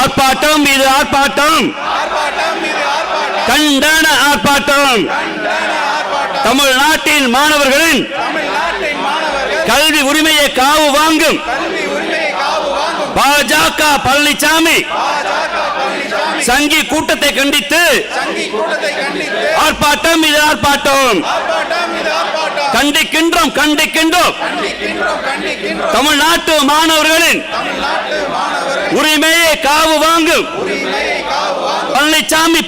ஆர்ப்பாட்டம் இது ஆர்ப்பாட்டம். கண்டன ஆர்ப்பாட்டம். தமிழ்நாட்டின் மாணவர்களின் கல்வி உரிமையை காவு வாங்கும். பாஜக பழனிசாமி சங்கி கூட்டத்தை கண்டித்து ஆர்ப்பாட்டம் இது ஆர்ப்பாட்டம். கண்டிக்கின்றோம் கண்டிக்கின்றோம். தமிழ்நாட்டு மாணவர்களின் உரிமையை காவு வாங்கும் பழனிசாமி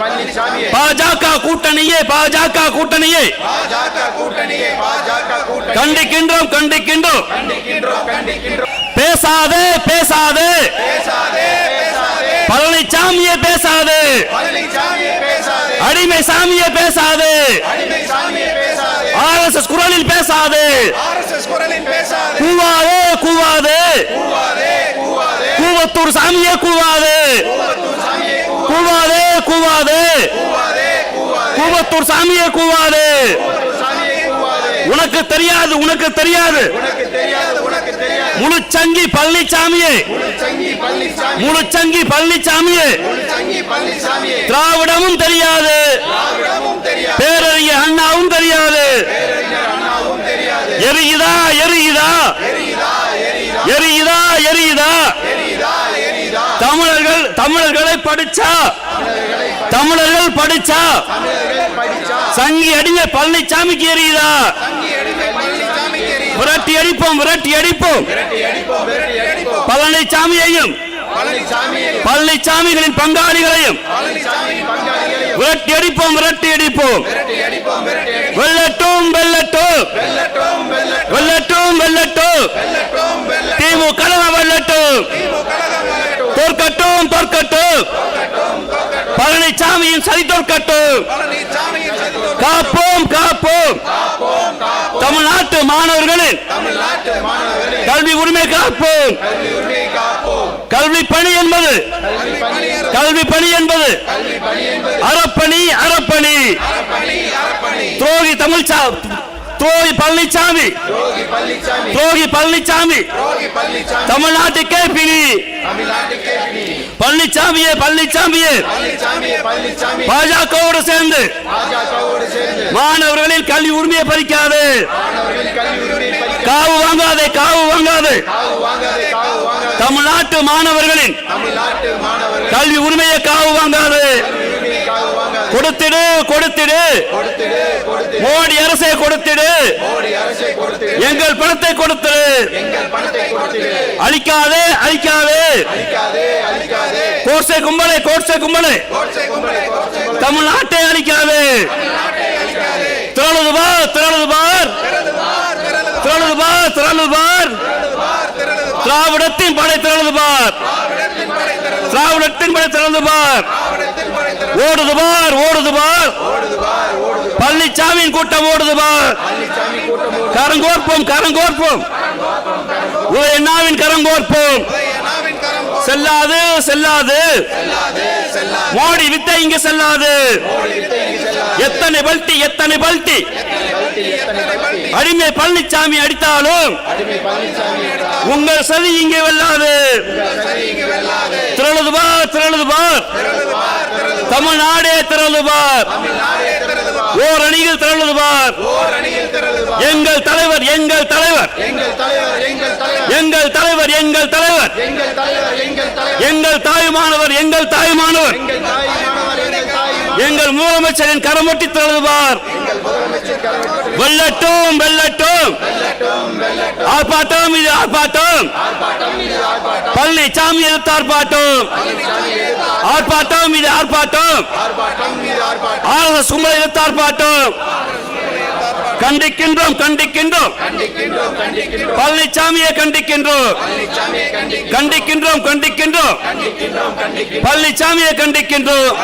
பழனிசாமியை பாஜக கூட்டணியே பாஜக கூட்டணியே. கண்டிக்கின்றோம் கண்டிக்கின்றோம். பேசாதே. பேசாதே. பழனிசாமியே பேசாது. அடிமை சாமியே பேசாது. ஆர் எஸ் குரலில் பேசாது. கூவாதே கூவாது. கூவத்தூர் சாமியே கூவாது. கூவாதே. கூவாது கூவத்தூர் சாமியே கூவாது. உனக்கு தெரியாது. உனக்கு தெரியாது முழுச்சங்கி பழனிசாமியே முழுச்சங்கி பழனிசாமியே திராவிடமும் தெரியாது. பேரறிஞர் அண்ணாவும் தெரியாது. எரியுதா எரியுதா. எரியுதா எரியுதா. தமிழர்கள் தமிழர்களை படிச்சா. தமிழர்கள் படிச்சா. சங்கி அடிஞ்ச பழனிசாமிக்கு எரியுதா. விரட்டி அடிப்போம் விரட்டி அடிப்போம். பழனிசாமியையும் பழனிசாமிகளின் பங்காளிகளையும் விரட்டி அடிப்போம் விரட்டி அடிப்போம். வெள்ளட்டும் வெள்ளட்டும் பழனிசாமியின் சதி தோற்கட்டும் காப்போம் காப்போம். தமிழ்நாட்டு மாணவர்களின் கல்வி உரிமை காப்போம். கல்வி பணி என்பது கல்வி பணி என்பது அறப்பணி அறப்பணி. துரோகி தமிழ் துரோகி பழனிசாமி துரோகி பழனிசாமி தமிழ்நாட்டுக்கே பிடி பழனிசாமியே பழனிசாமியே பாஜகவோடு சேர்ந்து மாணவர்களில் கல்வி உரிமையை பறிக்காது. காவு வாங்காதே காவு வாங்காது. தமிழ்நாட்டு மாணவர்களின் கல்வி உரிமையை காவு வாங்காது. கொடுத்துடு கொடுத்துடு. மோடி அரசை கொடுத்துடு. எங்கள் பணத்தை கொடுத்திடு. அழிக்காதே. அழிக்காதே. கோர்சை கும்பலே கோர்சை கும்பலே. தமிழ்நாட்டை அழிக்காது. திரளுது பார் திரளுது பார். திரளுது பார் திரளுது பார். திராவிடத்தின் படை திரளுது பார். திராவிடத்தின் படை திரளுது பார். ஓடுது பார் ஓடுது பார். பழனிசாமியின் கூட்டம் ஓடுது பார். கரங்கோர்ப்போம் கரங்கோர்ப்போம் உதயண்ணாவின் கரங்கோர்ப்போம் செல்லாது செல்லாது. மோடி வித்தை இங்க செல்லாது. எத்தனை பல்ட்டி எத்தனை பல்ட்டி. அடிமை பழனிசாமி அடித்தாலும் உங்கள் சதி இங்கே வெல்லாது. திரளுதுபார் திரளுதுபார் தமிழ்நாடே திரளுதுபார் ஓர் அணியில் திரளுவார் எங்கள் தலைவர் எங்கள் தலைவர். எங்கள் தலைவர் எங்கள் தலைவர். எங்கள் தாயுமானவர் எங்கள் தாயுமானவர். எங்கள் முதலமைச்சரின் கரமொட்டி திரளுவார் வெல்லட்டும் வெல்லட்டும். ஆர்ப்பாட்டம் இது ஆர்ப்பாட்டம். பழனிசாமி எழுத்தார்ப்பாட்டம். மீது ஆர்ப்பாட்டம். ஆர்எஸ்எஸ் கும்பலை எதிர்த்து ஆர்ப்பாட்டம். கண்டிக்கின்றோம் கண்டிக்கின்றோம். பழனிசாமியை கண்டிக்கின்றோம். கண்டிக்கின்றோம் கண்டிக்கின்றோம். பழனிசாமியை கண்டிக்கின்றோம்.